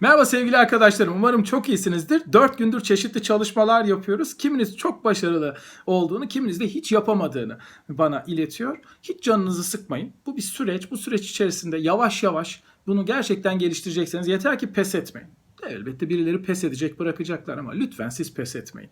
Merhaba sevgili arkadaşlarım. Umarım çok iyisinizdir. 4 gündür çeşitli çalışmalar yapıyoruz. Kiminiz çok başarılı olduğunu, kiminiz de hiç yapamadığını bana iletiyor. Hiç canınızı sıkmayın. Bu bir süreç. Bu süreç içerisinde yavaş yavaş bunu gerçekten geliştirecekseniz yeter ki pes etmeyin. Elbette birileri pes edecek, bırakacaklar ama lütfen siz pes etmeyin.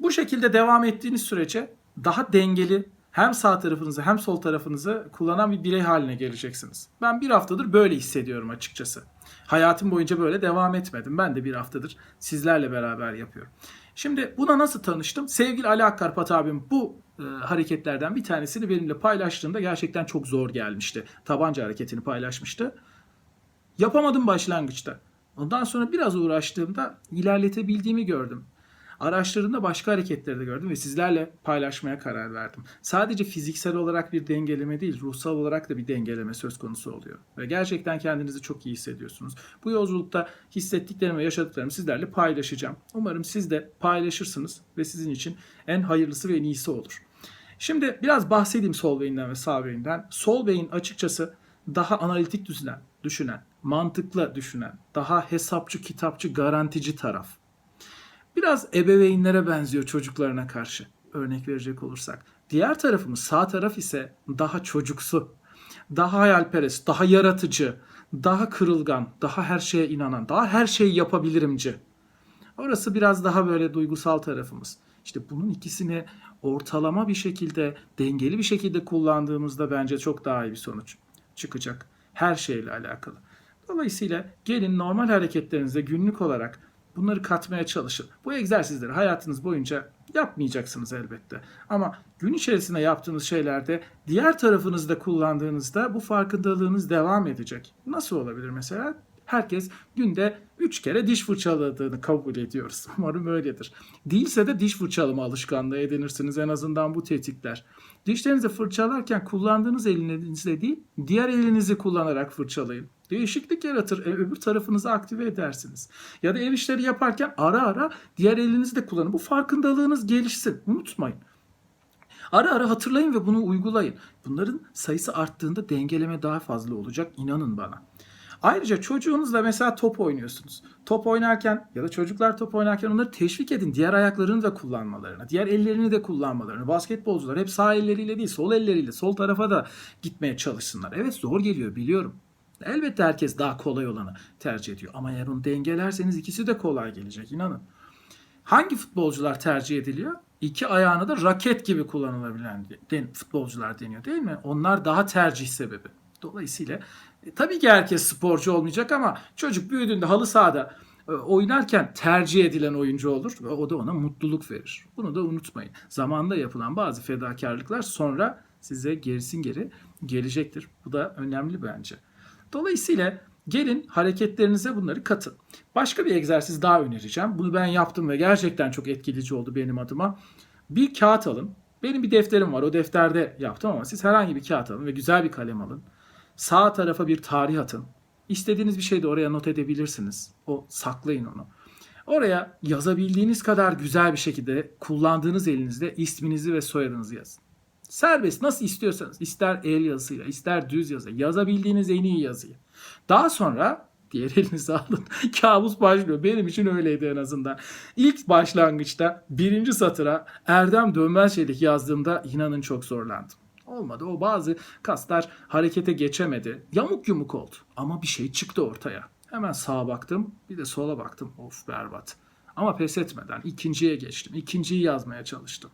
Bu şekilde devam ettiğiniz sürece daha dengeli hem sağ tarafınızı hem sol tarafınızı kullanan bir birey haline geleceksiniz. Ben bir haftadır böyle hissediyorum açıkçası. Hayatım boyunca böyle devam etmedim. Ben de bir haftadır sizlerle beraber yapıyorum. Şimdi buna nasıl tanıştım? Sevgili Ali Akkarpat abim bu e, hareketlerden bir tanesini benimle paylaştığında gerçekten çok zor gelmişti. Tabanca hareketini paylaşmıştı. Yapamadım başlangıçta. Ondan sonra biraz uğraştığımda ilerletebildiğimi gördüm. Araştırdığımda başka hareketleri de gördüm ve sizlerle paylaşmaya karar verdim. Sadece fiziksel olarak bir dengeleme değil, ruhsal olarak da bir dengeleme söz konusu oluyor. Ve gerçekten kendinizi çok iyi hissediyorsunuz. Bu yolculukta hissettiklerimi ve yaşadıklarımı sizlerle paylaşacağım. Umarım siz de paylaşırsınız ve sizin için en hayırlısı ve en iyisi olur. Şimdi biraz bahsedeyim sol beyinden ve sağ beyinden. Sol beyin açıkçası daha analitik düşünen, düşünen, mantıklı düşünen, daha hesapçı, kitapçı, garantici taraf. Biraz ebeveynlere benziyor çocuklarına karşı. Örnek verecek olursak. Diğer tarafımız sağ taraf ise daha çocuksu, daha hayalperest, daha yaratıcı, daha kırılgan, daha her şeye inanan, daha her şeyi yapabilirimci. Orası biraz daha böyle duygusal tarafımız. İşte bunun ikisini ortalama bir şekilde, dengeli bir şekilde kullandığımızda bence çok daha iyi bir sonuç çıkacak. Her şeyle alakalı. Dolayısıyla gelin normal hareketlerinizde günlük olarak bunları katmaya çalışın. Bu egzersizleri hayatınız boyunca yapmayacaksınız elbette. Ama gün içerisinde yaptığınız şeylerde diğer tarafınızda kullandığınızda bu farkındalığınız devam edecek. Nasıl olabilir mesela? Herkes günde 3 kere diş fırçaladığını kabul ediyoruz. Umarım öyledir. Değilse de diş fırçalama alışkanlığı edinirsiniz en azından bu tetikler. Dişlerinizi fırçalarken kullandığınız elinizle değil, diğer elinizi kullanarak fırçalayın. Değişiklik yaratır. E, öbür tarafınızı aktive edersiniz. Ya da ev işleri yaparken ara ara diğer elinizi de kullanın. Bu farkındalığınız gelişsin. Unutmayın. Ara ara hatırlayın ve bunu uygulayın. Bunların sayısı arttığında dengeleme daha fazla olacak. İnanın bana. Ayrıca çocuğunuzla mesela top oynuyorsunuz. Top oynarken ya da çocuklar top oynarken onları teşvik edin. Diğer ayaklarını da kullanmalarına, diğer ellerini de kullanmalarını. Basketbolcular hep sağ elleriyle değil, sol elleriyle, sol tarafa da gitmeye çalışsınlar. Evet zor geliyor biliyorum. Elbette herkes daha kolay olanı tercih ediyor. Ama eğer onu dengelerseniz ikisi de kolay gelecek inanın. Hangi futbolcular tercih ediliyor? İki ayağını da raket gibi kullanılabilen futbolcular deniyor değil mi? Onlar daha tercih sebebi. Dolayısıyla e, tabii ki herkes sporcu olmayacak ama çocuk büyüdüğünde halı sahada e, oynarken tercih edilen oyuncu olur ve o da ona mutluluk verir. Bunu da unutmayın. Zamanında yapılan bazı fedakarlıklar sonra size gerisin geri gelecektir. Bu da önemli bence. Dolayısıyla gelin hareketlerinize bunları katın. Başka bir egzersiz daha önereceğim. Bunu ben yaptım ve gerçekten çok etkileyici oldu benim adıma. Bir kağıt alın. Benim bir defterim var. O defterde yaptım ama siz herhangi bir kağıt alın ve güzel bir kalem alın. Sağ tarafa bir tarih atın. İstediğiniz bir şeyi de oraya not edebilirsiniz. O saklayın onu. Oraya yazabildiğiniz kadar güzel bir şekilde kullandığınız elinizde isminizi ve soyadınızı yazın. Serbest nasıl istiyorsanız ister el yazısıyla ister düz yazı yazabildiğiniz en iyi yazıyı. Daha sonra diğer elinize alın. Kabus başlıyor. Benim için öyleydi en azından. İlk başlangıçta birinci satıra Erdem Dönmezçelik yazdığımda inanın çok zorlandım. Olmadı. O bazı kaslar harekete geçemedi. Yamuk yumuk oldu. Ama bir şey çıktı ortaya. Hemen sağa baktım. Bir de sola baktım. Of berbat. Ama pes etmeden ikinciye geçtim. İkinciyi yazmaya çalıştım.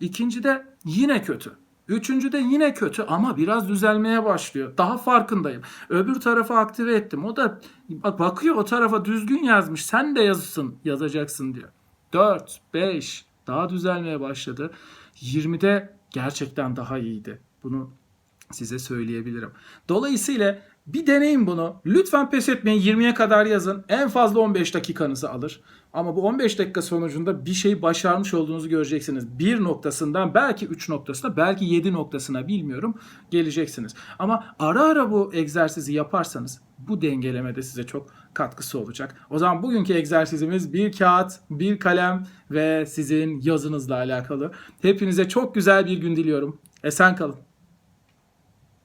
İkincide yine kötü. Üçüncüde yine kötü ama biraz düzelmeye başlıyor. Daha farkındayım. Öbür tarafı aktive ettim. O da bak bakıyor o tarafa düzgün yazmış. Sen de yazısın, yazacaksın diyor. 4, 5 daha düzelmeye başladı. 20'de gerçekten daha iyiydi. Bunu size söyleyebilirim. Dolayısıyla bir deneyin bunu. Lütfen pes etmeyin. 20'ye kadar yazın. En fazla 15 dakikanızı alır. Ama bu 15 dakika sonucunda bir şey başarmış olduğunuzu göreceksiniz. Bir noktasından belki 3 noktasına belki 7 noktasına bilmiyorum geleceksiniz. Ama ara ara bu egzersizi yaparsanız bu dengelemede size çok katkısı olacak. O zaman bugünkü egzersizimiz bir kağıt, bir kalem ve sizin yazınızla alakalı. Hepinize çok güzel bir gün diliyorum. Esen kalın.